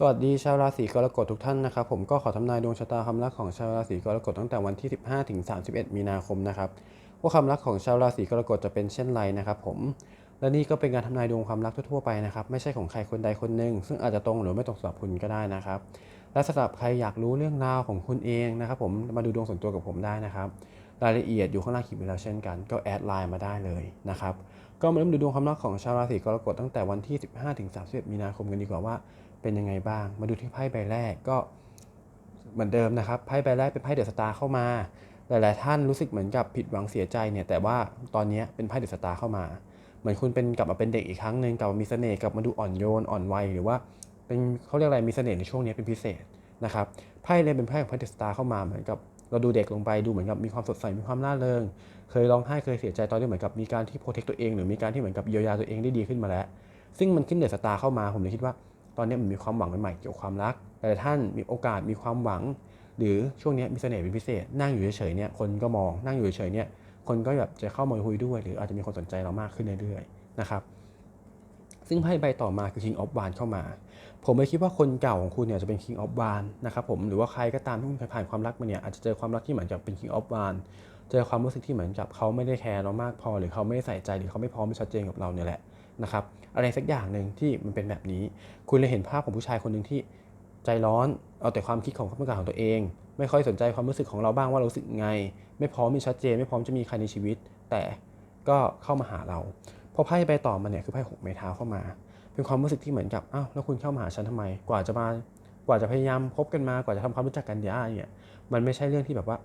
สวัสดีชาวราศีกรกฎทุกท่านนะครับผมก็ขอทำนายดวงชะตาความรักของชาวราศีกรกฎตั้งแต่วันที่ 15ถึง31 มีนาคมนะครับว่าความรักของชาวราศีกรกฎจะเป็นเช่นไรนะครับผมและนี่ก็เป็นการทำนายดวงความรักทั่วๆไปนะครับไม่ใช่ของใครคนใดคนหนึ่งซึ่งอาจจะตรงหรือไม่ตรงสำหรับคุณก็ได้นะครับ และสำหรับใครอยากรู้เรื่องราวของคุณเองนะครับผมมาดูดวงส่วนตัวกับผมได้นะครับรายละเอียดอยู่ข้างล่างคลิปแล้วเช่นกันก็แอดไลน์มาได้เลยนะครับก็มาเริ่มดูดวงความรักของชาวราศีกรกฎตั้งแต่วันที่ 15ถึง31 มีนาคมกันดีกว่าว่า เป็นยังไงบ้าง มาดูที่ไพ่ใบแรกก็เหมือนเดิมนะครับไพ่ใบแรกเป็นไพ่เดอะสตาร์เข้ามา หลายๆท่านรู้สึกเหมือนกับผิดหวังเสียใจเนี่ยแต่ว่าตอนนี้เป็นไพ่เดอะสตาร์เข้ามา เหมือนคุณเป็นกลับมาเป็นเด็กอีกครั้งหนึ่งกลับมามีเสน่ห์กลับมาดูอ่อนโยนอ่อนวัยหรือว่าเป็นเขาเรียกอะไรมีเสน่ห์ในช่วงนี้เป็นพิเศษนะครับไพ่เลยเป็นไพ่ของไพ่เดอะสตาร์เข้ามาเหมือนกับเราดูเด็กลงไปดูเหมือนกับมีความสดใสมีความร่าเริง เคยร้องไห้เคยเสียใจตอนนี้เหมือนกับมีการที่โปรเทคตัวเอง หรือมีการที่เหมือนกับเยียวยาตัวเองได้ดีขึ้นมาแล้ว ซึ่งมันขึ้นเดอะสตาร์เข้ามาผมเลยคิดว่า ตอนนี้มันมีความหวังใหม่ๆเกี่ยวกับความรักหลายท่านมีโอกาสมีความหวัง หรือช่วงนี้มีเสน่ห์เป็นพิเศษ นั่งอยู่เฉยๆเนี่ยคนก็มองนั่งอยู่เฉยๆเนี่ยคนก็แบบจะเข้ามาคุยด้วย หรืออาจจะมีคนสนใจเรามากขึ้นเรื่อยๆนะครับซึ่งไพ่ใบต่อมาคือ King of w a n d เข้ามา ผมเลยคิดว่าคนเก่าของคุณเนี่ยจะเป็น King of w a n d นะครับผมหรือว่าใครก็ตามที่คุณเคยผ่านความรักมาเนี่ยอาจจะเจอความรักที่เหมือนกับเป็น King of w a n d จอความรู้สึกที่เหมือนกับเขาไม่ได้แคร์เรามากพอ หรือเขาไม่ได้ใส่ใจหรือเขาไม่พร้อมไม่ชัดเจนกับเราเนี่ยแหละนะครับอะไรสักอย่างหนึ่งที่มันเป็นแบบนี้ คุณเลยเห็นภาพของผู้ชายคนหนึ่งที่ใจร้อนเอาแต่ความคิดของความต้องการของตัวเอง ไม่ค่อยสนใจความรู้สึกของเราบ้างว่าเราสึกไง ไม่พร้อมมีชัดเจน ไม่พร้อมจะมีใครในชีวิต แต่ก็เข้ามาหาเราพอไพ่ใบต่อมาเนี่ยคือไพ่หกไม้เท้าเข้ามา เป็นความรู้สึกที่เหมือนกับอ้าวแล้วคุณเข้ามาหาฉันทำไม กว่าจะมากว่าจะพยายามคบกันมากว่าจะทำความรู้จักกันได้เนี่ยมันไม่ใช่เรื่องที่แบบว่า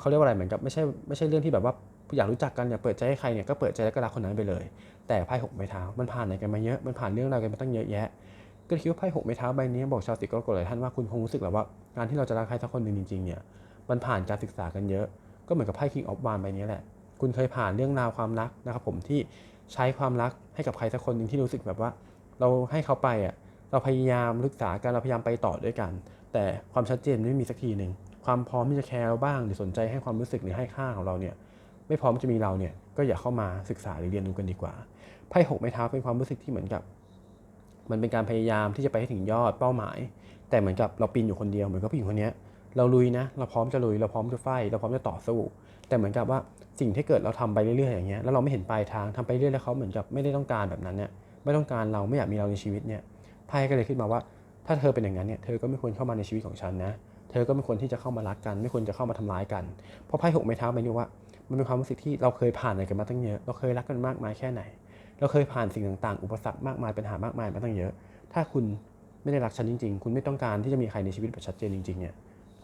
เขาเรียกว่าอะไรเหมือนกับไม่ใช่ไม่ใช่เรื่องที่แบบว่าอยากรู้จักกันอยากเปิดใจให้ใครเนี่ยก็เปิดใจแล้วก็รักคนนั้นไปเลย แต่ไพ่หกไม้เท้ามันผ่านอะไรกันมาเยอะมันผ่านเรื่องราวกันมาตั้งเยอะแยะ ก็คิดว่าไพ่หกไม้เท้าใบนี้บอกชาวสิกรกฎหลายท่านว่าคุณคงรู้สึกแบบว่าการที่เราจะรักใครสักคนหนึ่งจริงๆเนี่ยมันผ่านการศึกษากันเยอะ ก็เหมือนกับไพ่ King of w a n d ใบนี้แหละ คุณเคยผ่านเรื่องราวความรักนะครับผมที่ใช้ความรักให้กับใครสักคนหนึ่งที่รู้สึกแบบว่า เราให้เขาไปอะเราพยายามศึกษากันเราพยายามไปต่อด้วยกัน แต่ความชัดเจนไม่มีสักทีหนึ่ง ความพร้อมที่จะแคร์เราบ้างหรือสนใจให้ความรู้สึกหรือให้ค่าของเราเนี่ยไม่พร้อมจะมีเราเนี่ยก็อย่าเข้ามาศึกษาหรือเรียนรู้กันดีกว่าไพ่หกไม้เท้าเป็นความรู้สึกที่เหมือนกับ มันเป็นการพยายามที่จะไปให้ถึงยอดเป้าหมาย แต่เหมือนกับเราปีนอยู่คนเดียวเหมือนกับผู้หญิงคนนี้เราลุยนะ เราพร้อมจะลุย เราพร้อมจะไฟเราพร้อมจะต่อสู้ แต่เหมือนกับว่าสิ่งที่เกิดเราทำไปเรื่อยๆอย่างเงี้ยแล้วเราไม่เห็นปลายทางทำไปเรื่อยแล้วเขาเหมือนกับไม่ได้ต้องการแบบนั้นเนี่ยไม่ต้องการเราไม่อยากมีเราในชีวิตเนี่ยไพ่ก็เลยขึ้นมาว่า ถ้าเธอเป็นอย่างนั้นเนี่ยเธอก็ไม่ควรเข้ามาในชีวิตของฉันนะ เธอก็ไม่ควรที่จะเข้ามารักกัน ไม่ควรจะเข้ามาทำร้ายกัน เพราะไพ่หกไม้เท้าใบนี้ว่า มันเป็นความรู้สึกที่เราเคยผ่านอะไรกันมาตั้งเยอะ เราเคยรักกันมากมายแค่ไหน เราเคยผ่านสิ่งต่างๆ อุปสรรคมากมายปัญหามากมายมาตั้งเยอะ ถ้าคุณไม่ได้รักฉันจริง ๆ คุณไม่ต้องการที่จะมีใครในชีวิตแบบชัดเจนจริงๆเนี่ย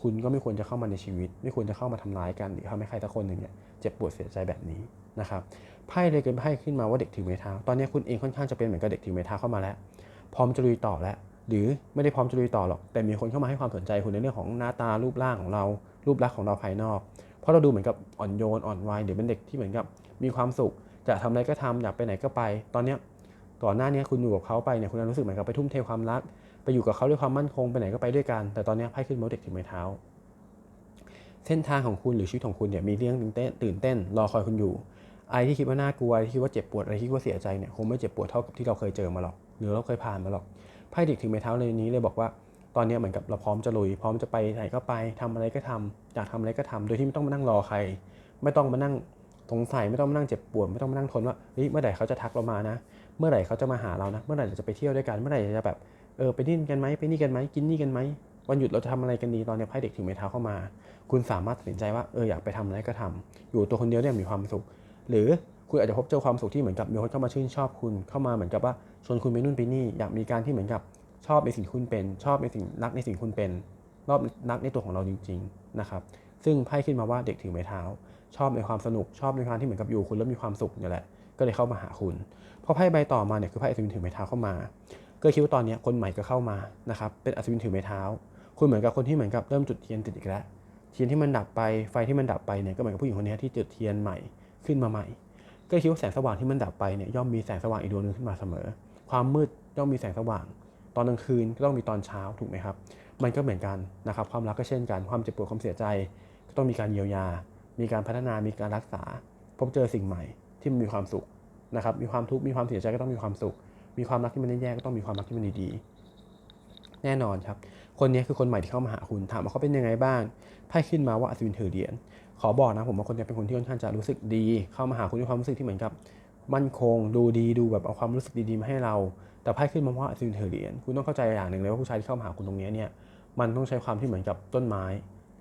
คุณก็ไม่ควรจะเข้ามาในชีวิต ไม่ควรจะเข้ามาทำร้ายกันหรือทำให้ใครสักคนหนึ่งเนี่ยเจ็บปวดเสียใจแบบนี้นะครับ ไพ่เลยเกินไพ่ขึ้นมาว่าเด็กถือไม้เท้า ตอนนี้คุณเองค่อนข้างจะเป็นเหมือนกับเด็กถือไม้เท้าเข้ามาแล้ว พร้อมจะลุยต่อแล้ว หรือไม่ได้พร้อมจะลุยต่อหรอก แต่มีคนเข้ามาให้ความสนใจคุณในเรื่องของหน้าตารูปร่างของเรา รูปลักษณ์ของเราภายนอก เพราะเราดูเหมือนกับอ่อนโยนอ่อนวัยหรือเป็นเด็กที่เหมือนกับมีความสุข จะทำอะไรก็ทำอยากไปไหนก็ไป ตอนเนี้ยก่อนหน้านี้คุณอยู่กับเขาไปเนี่ยคุณรู้สึกเหมือนกับไปทุ่มเทความรัก ไปอยู่กับเขาด้วยความมั่นคงไปไหนก็ไปด้วยกัน แต่ตอนนี้ไพ่ขึ้นมาเด็กถือไม้เท้า เส้นทางของคุณหรือชีวิตของคุณเนี่ยมีเรื่องตื่นเต้นตื่นเต้น รอคอยคุณอยู่อะไรที่คิดว่าน่ากลัวที่คิดว่าเจ็บปวดอะไรที่คิดว่าเสียใจเนี่ยคงไม่เจ็บปวดเท่ากับที่เราเคยเจอมาหรอกหรือเราเคยผ่านมาหรอก ไพ่เด็กถือไม้เท้าเลยนี้เลยบอกว่า ตอนนี้เหมือนกับเราพร้อมจะลุย พร้อมจะไปไหนก็ไปทำอะไรก็ทำอยากทำอะไรก็ทำโดยที่ไม่ต้องมานั่งรอใคร ไม่ต้องมานั่งสงสัยไม่ต้องมานั่งเจ็บปวดไม่ต้องมานั่งทนว่าเฮ้ยเมื่อไหร่เขาจะทักเรามานะ เมื่อไหร่เขาจะมาหาเรานะ เมื่อไหร่เราจะไปเที่ยวด้วยกัน เมื่อไหร่จะแบบเออไปนี่กันไหมไปนี่กันไหมกินนี่กันไหมวันหยุดเราจะทำอะไรกันดีตอนนี้ไพ่เด็กถือไม้เท้าเข้ามา คุณสามารถตัดสินใจว่าเอออยากไปทำอะไรก็ทำอยู่ตัวคนเดียวเนี่ยมีความสุข หรือคุณอาจจะพบเจอความสุขที่เหมือนกับมีคนเข้ามาชื่นชอบคุณเข้ามาเหมือนกับว่า ชวนคุณไปนู่นไปนี่อยากมีการที่เหมือนกับชอบในสิ่งคุณเป็น ชอบในสิ่งรักในสิ่งคุณเป็นรอบรักในตัวของเราจริง ๆนะครับ ซึ่งไพ่ขึ้นมาว่าเด็กถือไม้เท้า ชอบในความสนุกชอบในความที่เหมือนกับอยู่คุณแล้วมีความสุขเนี่ยแหละก็เลยเข้ามาหาคุณพอไพ่ใบต่อมาเนี่ยคือไพ่อัศวินถือไม้เท้าเข้ามา ก็คิดว่าตอนนี้คนใหม่ก็เข้ามานะครับเป็นอัศวินถือไม้เท้า คุณเหมือนกับคนที่เหมือนกับเริ่มจุดเทียนติดอีกแล้วเทียนที่มันดับไปไฟที่มันดับไปเนี่ยก็เหมือนกับผู้หญิงคนนี้ที่จุดเทียนใหม่ขึ้นมาใหม่ ก็คิดว่าแสงสว่างที่มันดับไปเนี่ยย่อมมีแสงสว่างอีกดวงนึงขึ้นมาเสมอ ความมืดย่อมมีแสงสว่าง ตอนกลางคืนก็ต้องมีตอนเช้าถูกไหมครับ มันก็เหมือนกันนะครับความรักก็เช่นกันความเจ็บปวดความเสียใจ ก็ต้องมีการเยียวยา มีการพัฒนามีการรักษา พบเจอสิ่งใหม่ที่มันมีความสุขนะครับมีความทุกข์มีความเสียใจก็ต้องมีความสุข มีความรักที่มันแย่ๆก็ต้องมีความรักที่มันดีๆแน่นอนครับ คนนี้คือคนใหม่ที่เข้ามาหาคุณถามว่าเขาเป็นยังไงบ้างไพ่ขึ้นมาว่าอัศวินถือเหรียญขอบอกนะผมว่าคนนี้เป็นคนที่ค่อนข้างจะรู้สึกดี เข้ามาหาคุณด้วยความรู้สึกที่เหมือนกับ มั่นคง ดูดีดูแบบเอาความรู้สึกดีๆมาให้เรา แต่ไพ่ขึ้นมาว่าอัศวินถือเหรียญคุณต้องเข้าใจอย่างหนึ่งเลยว่าผู้ชายที่เข้ามาหาคุณตรงนี้เนี่ยมันต้องใช้ความที่เหมือนกับต้นไม้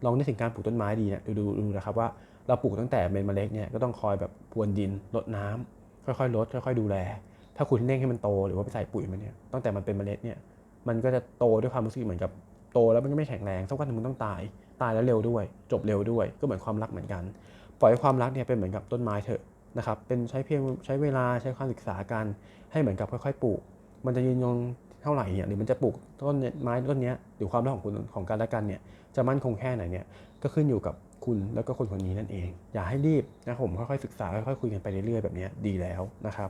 ลองนึกถึงการปลูกต้นไม้ดีเนี่ยดูดูดูนะครับว่าเราปลูกตั้งแต่เป็นเมล็ดเนี่ยก็ต้องคอยแบบพรวนดินรดน้ำค่อยๆลดค่อย ๆ ดูแล ถ้าคุณเร่งให้มันโตหรือว่าไปใส่ปุ๋ยมันเนี่ยตั้งแต่มันเป็นเมล็ดเนี่ยมันก็จะโตด้วยความรู้สึกเหมือนกับโตแล้วมันก็ไม่แข็งแรงสักวันหนึ่งมันต้องตาย ตายแล้วเร็วด้วย จบเร็วด้วย ก็เหมือนความรักเหมือนกัน ปล่อยให้ความรักเนี่ยเป็นเหมือนกับต้นไม้เถอะ นะครับเป็นใช้เพียงใช้เวลาใช้ความศึกษากันให้เหมือนกับค่อย ๆ ปลูก มันจะยืนยงเท่าไหร่เนี่ยหรือมันจะปลูกต้นไม้ต้นเนี้ยหรือความรักของคุณของกันและกันเนี่ยจะมั่นคงแค่ไหนเนี่ยก็ขึ้นอยู่กับคุณแล้วก็คนคนนี้นั่นเอง อย่าให้รีบนะผมค่อยๆศึกษาค่อยๆคุยกันไปเรื่อยๆแบบนี้ดีแล้วนะครับ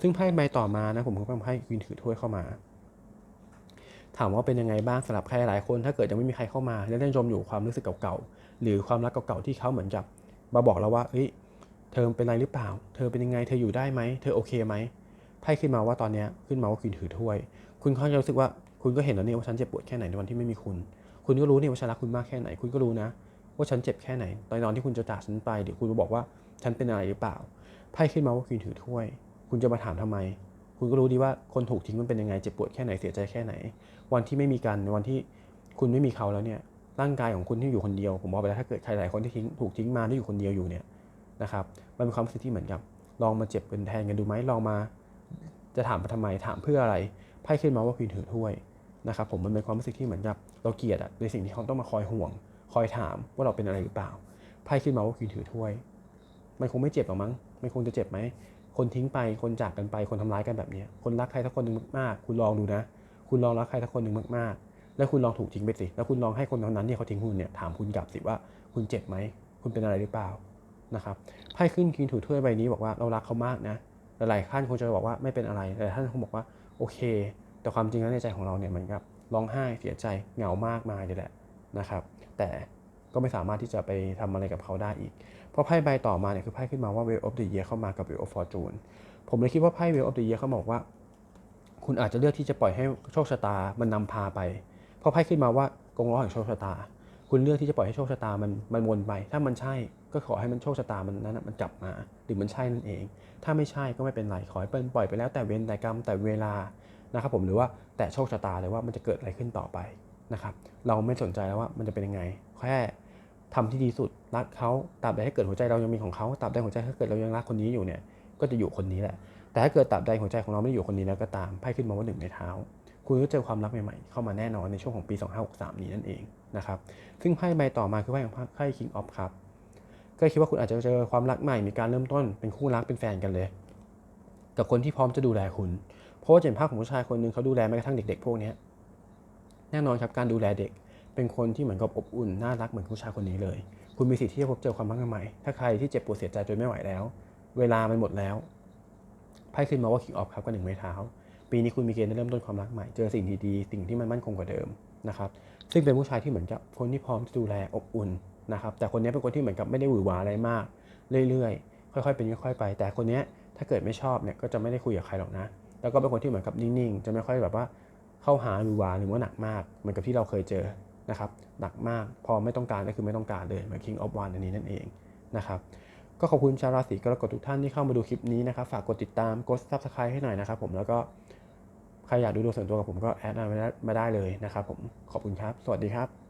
ซึ่งไพ่ใบต่อมานะผมก็เป็นไพ่วีนถือถ้วยเข้ามา ถามว่าเป็นยังไงบ้างสำหรับใครหลายคน ถ้าเกิดยังไม่มีใครเข้ามาแล้วยังจมอยู่ความรู้สึกเก่าๆหรือความรักเก่าๆที่เขาเหมือนกับมาบอกเราว่าเอ้ย เธอเป็นไรหรือเปล่า เธอเป็นยังไง เธออยู่ได้ไหม เธอโอเคไหมไพ่ขึ้นมาว่าตอนนี้ขึ้นมาว่าควีนถือถ้วย คุณเขาจะรู้สึกว่าคุณก็เห็นแล้วเนี่ยว่าฉันเจ็บปวดแค่ไหนในวันที่ไม่มีคุณ คุณก็รู้เนี่ยว่าฉันรักคุณมากแค่ไหน คุณก็รู้นะ ว่าฉันเจ็บแค่ไหน ตอนนอนที่คุณจะจากฉันไปเดี๋ยวคุณจะบอกว่าฉันเป็นอะไรหรือเปล่า ไพ่ขึ้นมาว่าคุณถือถ้วย คุณจะมาถามทำไม คุณก็รู้ดีว่าคนถูกทิ้งมันเป็นยังไง เจ็บปวดแค่ไหน เสียใจแค่ไหน วันที่ไม่มีกัน วันที่คุณไม่มีเขาแล้วเนี่ย ร่างกายของคุณที่อยู่คนเดียว ผมบอกไปแล้วถ้าเกิดใครหลายคนที่ทิ้งถูกทิ้งมาที่อยู่คนเดียวอยู่เนี่ย นะครับมันเป็นความรู้สึกที่เหมือนกับ ลองมาเจ็บเป็นแทนกันดูไหมลองมาจะถามมาทำไมถามเพื่ออะไรไพ่ขึ้นมาว่าคุณถือถ้วยนะครับผมมันเป็นความรู้สึกที่เหมือนกับเราเกลียดอะในสิ่งที่เขาต้องมาคอยห่วง คอยถามว่าเราเป็นอะไรหรือเปล่าไพ่ขึ้นมาว่าคุณถือถ้วย มันคงไม่เจ็บหรอกมั้งมันคงจะเจ็บไหมคนทิ้งไปคนจากกันไปคนทำร้ายกันแบบนี้คนรักใครสักคนหนึ่งมากๆ คุณลองดูนะ คุณลองรักใครสักคนหนึ่งมากๆ แล้วคุณลองถูกทิ้งไปสิแล้วคุณลองให้คนนั้นเนี่ยเขาทิ้งคุณเนี่ยถามคุณกลับสิว่าคุณเจ็บไหมคุณเป็นอะไรหรือเปล่า นะครับไพ่ขึ้นคิงถือถ้วยใบนี้บอกว่าเรารักเขามากนะหลายๆท่านคงจะบอกว่าไม่เป็นอะไรแต่ท่านคงบอกว่าโอเค แต่ความจริงแล้วในใจของเราเนี่ยมือนกับร้องไห้เสียใจเหงามากมายเลยแหละนะครับ แต่ก็ไม่สามารถที่จะไปทำอะไรกับเขาได้อีก เพราะไพ่ใบต่อมาเนี่ยคือไพ่ขึ้นมาว่า Wheel of the Year เข้ามากับ Wheel of Fortune ผมเลยคิดว่าไพ่ Wheel of the Year เขาบอกว่า คุณอาจจะเลือกที่จะปล่อยให้โชคชะตามันนำพาไป เพราะไพ่ขึ้นมาว่ากงล้อแห่งโชคชะตา คุณเลือกที่จะปล่อยให้โชคชะตามันมันวนไป ถ้ามันใช่ ก็ขอให้มันโชคชะตามันนั้นนะมันกลับมา หรือมันใช่นั่นเอง ถ้าไม่ใช่ก็ไม่เป็นไรขอให้เป็นปล่อยไปแล้วแต่เวรแต่กรรมแต่เวลานะครับผมหรือว่าแต่โชคชะตาเลยว่ามันจะเกิดอะไรขึ้นต่อไปนะครับเราไม่สนใจแล้วว่ามันจะเป็นยังไงแค่ทำที่ดีสุดรักเขาตราบใดให้เกิดหัวใจเรายังมีของเขาตราบใดหัวใจถ้าเกิดเรายังรักคนนี้อยู่เนี่ยก็จะอยู่คนนี้แหละ แต่ถ้าเกิดตราบใดหัวใจของเราไม่อยู่คนนี้แล้วก็ตามไพ่ขึ้นมาว่าหนึ่งในเท้า คุณก็เจอความรักใหม่ๆ เข้ามาแน่นอนในช่วงของปี 2563 นี้นั่นเองนะครับซึ่งไพ่ใบต่อมาคือไพ่ของไพ่ King of Cup ก็คิดว่าคุณอาจจะเจอความรักใหม่มีการเริ่มต้นเป็นคู่รักเป็นแฟนกันเลย กับคนที่พร้อมจะดูแลคุณ เพราะว่าเห็นภาพของผู้ชายคนหนึ่งเขาดูแลแม้กระทั่งเด็กๆพวกนี้แน่นอนครับการดูแลเด็กเป็นคนที่เหมือนกับอบอุ่นน่ารักเหมือนผู้ชายคนนี้เลย คุณมีสิทธิ์ที่จะพบเจอความรักใหม่ถ้าใครที่เจ็บปวดเสียใจจนไม่ไหวแล้ว เวลามันหมดแล้วไพ่ขึ้นมาว่าคิงออฟครับก็หนึ่งไม้เท้า ปีนี้คุณมีเกณฑ์ได้เริ่มต้นความรักใหม่เจอสิ่งดีๆสิ่งที่มันมั่นคงกว่าเดิมนะครับซึ่งเป็นผู้ชายที่เหมือนกับคนที่พร้อมจะดูแลอบอุ่น นะครับแต่คนนี้เป็นคนที่เหมือนกับไม่ได้หวือหวาอะไรมาก เรื่อยๆ ค่อยๆเป็นค่อยๆไป แต่คนนี้ถ้าเกิดไม่ชอบเนี่ยก็จะไม่ได้คุยกับใครหรอกนะ แล้วก็เป็นคนที่เหมือนกับนิ่งๆ จะไม่ค่อยแบบว่าเข้าหาหรือหวาหรือว่าหนักมาก เหมือนกับที่เราเคยเจอนะครับหนักมากพอไม่ต้องการก็คือไม่ต้องการเลยเหมือน King of One อันนี้นั่นเองนะครับก็ขอบคุณชาวราศีกรกฎทุกท่านที่เข้ามาดูคลิปนี้นะครับฝากกดติดตามกด subscribe ให้หน่อยนะครับผมแล้วก็ใครอยากดูดวงส่วนตัวกับผมก็แอดมาได้เลยนะครับผมขอบคุณครับ สวัสดีครับ